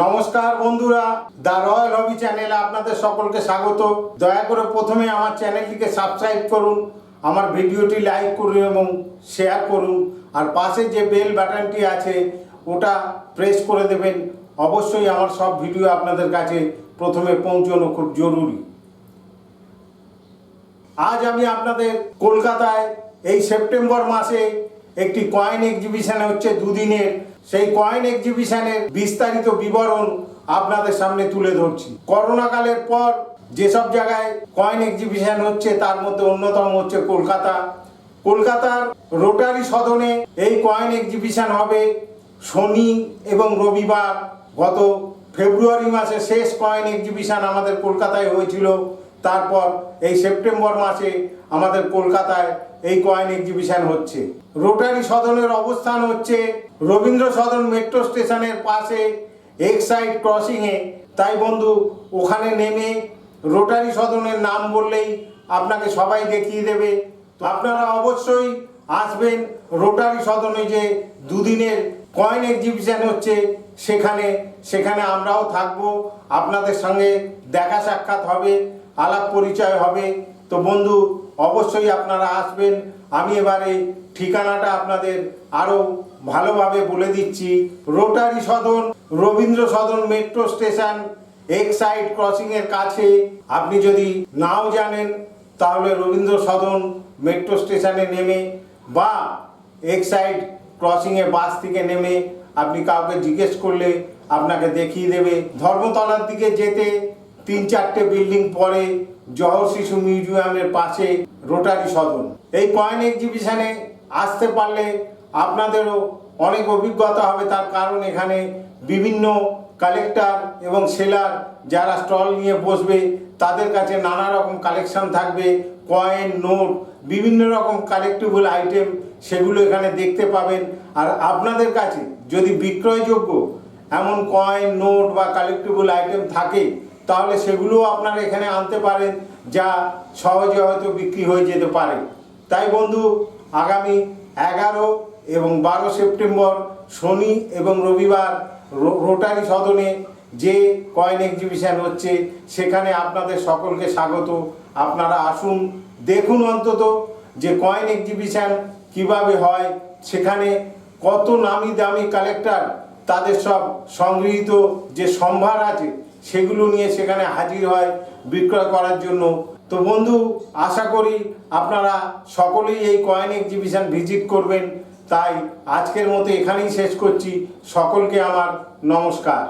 নমস্কার বন্ধুরা, the royal হবি চ্যানেলে আপনাদের সকলকে স্বাগত। দয়া করে প্রথমে আমার চ্যানেলটিকে সাবস্ক্রাইব করুন, আমার ভিডিওটি লাইক করুন এবং শেয়ার করুন, আর পাশে যে বেল বাটনটি আছে, ওটা প্রেস করে দেবেন। অবশ্যই আমার সব ভিডিও আপনাদের কাছে প্রথমে পৌঁছানো খুব জরুরি। আজ আমি আপনাদের কলকাতায় এই সেপ্টেম্বর মাসে একটি কয়েন এক্সিবিশন হচ্ছে দুদিনের। সেই কয়েন এক্সিবিশনের বিস্তারিত বিবরণ আপনাদের সামনে তুলে ধরছি। করোনা কালের পর যেসব জায়গায় কয়েন এক্সিবিশন হচ্ছে, তার মধ্যে অন্যতম হচ্ছে কলকাতা। কলকাতার রোটারি সদনে এই কয়েন এক্সিবিশন হবে শনি এবং রবিবার। গত ফেব্রুয়ারি মাসে শেষ কয়েন এক্সিবিশন আমাদের কলকাতায় হয়েছিল। তারপর এই সেপ্টেম্বর মাসে আমাদের কলকাতায় এই কয়েন এক্সিবিশন হচ্ছে। রোটারি সদনের অবস্থান হচ্ছে রবীন্দ্র সদন মেট্রো স্টেশনের পাশে এক্সাইড ক্রসিংয়ে তাই বন্ধু, ওখানে নেমে রোটারি সদনের নাম বললেই আপনাকে সবাই দেখিয়ে দেবে। তো আপনারা অবশ্যই আসবেন রোটারি সদনে যে দুদিনের কয়েন এক্সিবিশন হচ্ছে, সেখানে সেখানে আমরাও থাকব, আপনাদের সঙ্গে দেখা সাক্ষাৎ হবে, আলাপ পরিচয় হবে। তো বন্ধু, অবশ্যই আপনারা আসবেন। আমি এবারে ঠিকানাটা আপনাদের আরও ভালোভাবে বলে দিচ্ছি। Rotary Sadan, Rabindra Sadan metro station Exide ক্রসিংয়ের কাছে। আপনি যদি নাও জানেন, তাহলে রবীন্দ্র সদন মেট্রো স্টেশনে নেমে বা এক্সাইড ক্রসিংয়ে বাস থেকে নেমে আপনি কাউকে জিজ্ঞেস করলে আপনাকে দেখিয়ে দেবে। ধর্মতলার দিকে যেতে তিন চারটে বিল্ডিং পরে জহর শিশু মিউজিয়ামের পাশে রোটারি সদন। এই কয়েন এক্সিবিশনে আসতে পারলে আপনাদেরও অনেক অভিজ্ঞতা হবে। তার কারণ এখানে বিভিন্ন কালেক্টর এবং সেলার যারা স্টল নিয়ে বসবে, তাদের কাছে নানা রকম কালেকশন থাকবে। কয়েন নোট বিভিন্ন রকম কালেক্টেবল আইটেম সেগুলো এখানে দেখতে পাবেন। আর আপনাদের কাছে যদি বিক্রয়যোগ্য এমন কয়েন নোট বা কালেক্টেবল আইটেম থাকে, তাহলে সেগুলোও আপনারা এখানে আনতে পারেন, যা সহজে হয়তো বিক্রি হয়ে যেতে পারে। তাই বন্ধু, আগামী এগারো এবং বারো সেপ্টেম্বর, শনি এবং রবিবার রোটারি সদনে যে কয়েন এক্সিবিশন হচ্ছে, সেখানে আপনাদের সকলকে স্বাগত। আপনারা আসুন, দেখুন অন্তত যে কয়েন এক্সিবিশন কীভাবে হয়, সেখানে কত নামি দামি কালেক্টর তাদের সব সংগৃহীত যে সম্ভার আছে, সেগুলো নিয়ে সেখানে হাজির হয় বিক্রয় করার জন্য। তো বন্ধু, আশা করি আপনারা সকলেই এই কয়েন এক্সিবিশন ভিজিট করবেন। তাই আজকের মতো এখানেই শেষ করছি। সকলকে আমার নমস্কার।